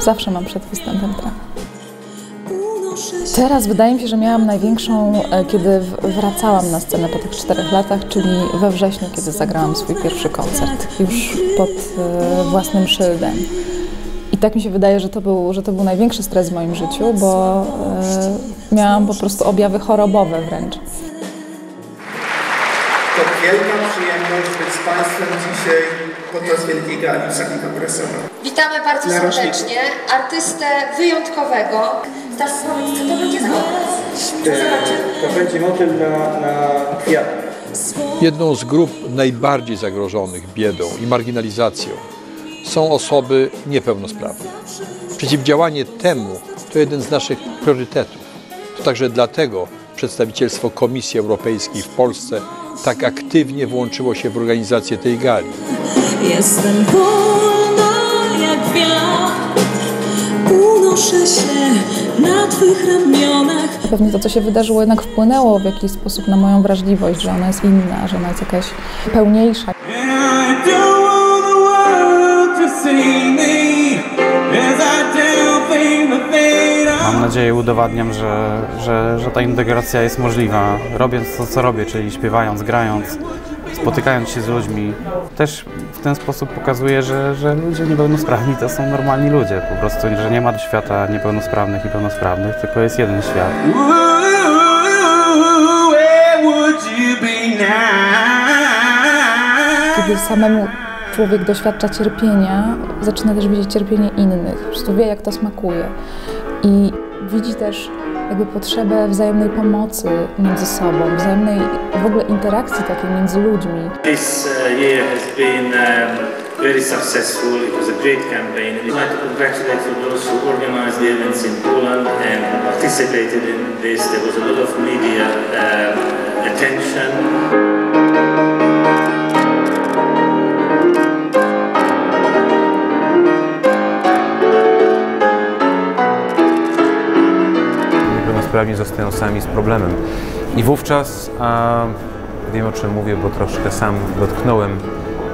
zawsze mam przed występem tremę. Teraz wydaje mi się, że miałam największą, e, kiedy wracałam na scenę po tych czterech latach, czyli we wrześniu, kiedy zagrałam swój pierwszy koncert, już pod e, własnym szyldem. I tak mi się wydaje, że to był, że to był największy stres w moim życiu, bo e, miałam po prostu objawy chorobowe wręcz. Przyjemność być z Państwem dzisiaj podczas Wielkiej Gali Presowa. Witamy bardzo rocznik. serdecznie artystę wyjątkowego. Powiedz, co to będzie za obraz? E, To będzie motyl na, na kwiat. Jedną z grup najbardziej zagrożonych biedą i marginalizacją są osoby niepełnosprawne. Przeciwdziałanie temu to jeden z naszych priorytetów. To także dlatego przedstawicielstwo Komisji Europejskiej w Polsce tak aktywnie włączyło się w organizację tej gali. Jestem wolna jak wiatr, unoszę się na Twych ramionach. Pewnie to, co się wydarzyło, jednak wpłynęło w jakiś sposób na moją wrażliwość, że ona jest inna, że ona jest jakaś pełniejsza. I don't want the world to see me Mam nadzieję, udowadniam, że, że, że ta integracja jest możliwa, robiąc to, co robię, czyli śpiewając, grając, spotykając się z ludźmi. Też w ten sposób pokazuję, że, że ludzie niepełnosprawni to są normalni ludzie, po prostu, że nie ma świata niepełnosprawnych i pełnosprawnych, tylko jest jeden świat. Kiedy samemu człowiek doświadcza cierpienia, zaczyna też widzieć cierpienie innych, po prostu wie, jak to smakuje. I widzi też jakby potrzebę wzajemnej pomocy między sobą, wzajemnej w ogóle interakcji takiej między ludźmi. This uh, year has been um, very successful. It was a great campaign. I'd like to congratulate for those who organized the events in Poland and participated in this. There was a lot of media um, attention. Niepełnosprawni zostają sami z problemem. I wówczas, a wiem o czym mówię, bo troszkę sam dotknąłem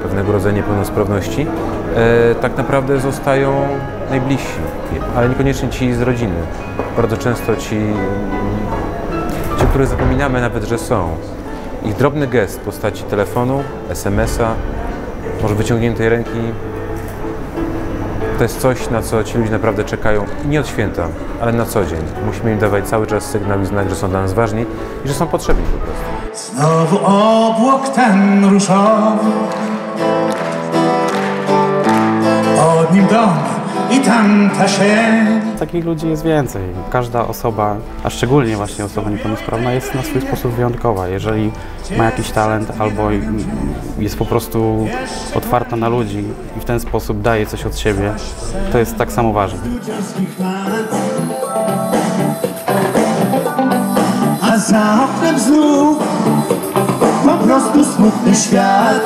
pewnego rodzaju niepełnosprawności, e, tak naprawdę zostają najbliżsi, ale niekoniecznie ci z rodziny. Bardzo często ci, ci, których zapominamy nawet, że są. Ich drobny gest w postaci telefonu, SMS-a, może wyciągniętej ręki, to jest coś, na co ci ludzie naprawdę czekają nie od święta, ale na co dzień. Musimy im dawać cały czas sygnał i znać, że są dla nas ważni i że są potrzebni po prostu. Znowu obłok ten różowy Od nim dom i tamta sień Takich ludzi jest więcej. Każda osoba, a szczególnie właśnie osoba niepełnosprawna, jest na swój sposób wyjątkowa. Jeżeli ma jakiś talent albo jest po prostu otwarta na ludzi i w ten sposób daje coś od siebie, to jest tak samo ważne. A za oknem znów po prostu smutny świat.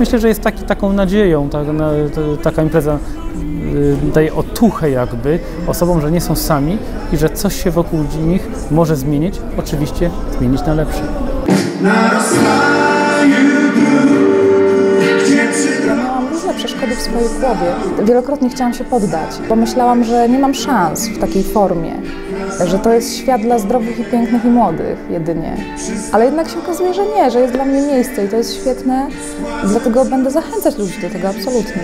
Myślę, że jest taki, taką nadzieją, tak, na, to, taka impreza y, daje otuchę jakby osobom, że nie są sami i że coś się wokół nich może zmienić, oczywiście zmienić na lepsze. W swojej głowie. Wielokrotnie chciałam się poddać, bo myślałam, że nie mam szans w takiej formie, że to jest świat dla zdrowych i pięknych i młodych jedynie. Ale jednak się okazuje, że nie, że jest dla mnie miejsce i to jest świetne, dlatego będę zachęcać ludzi do tego absolutnie.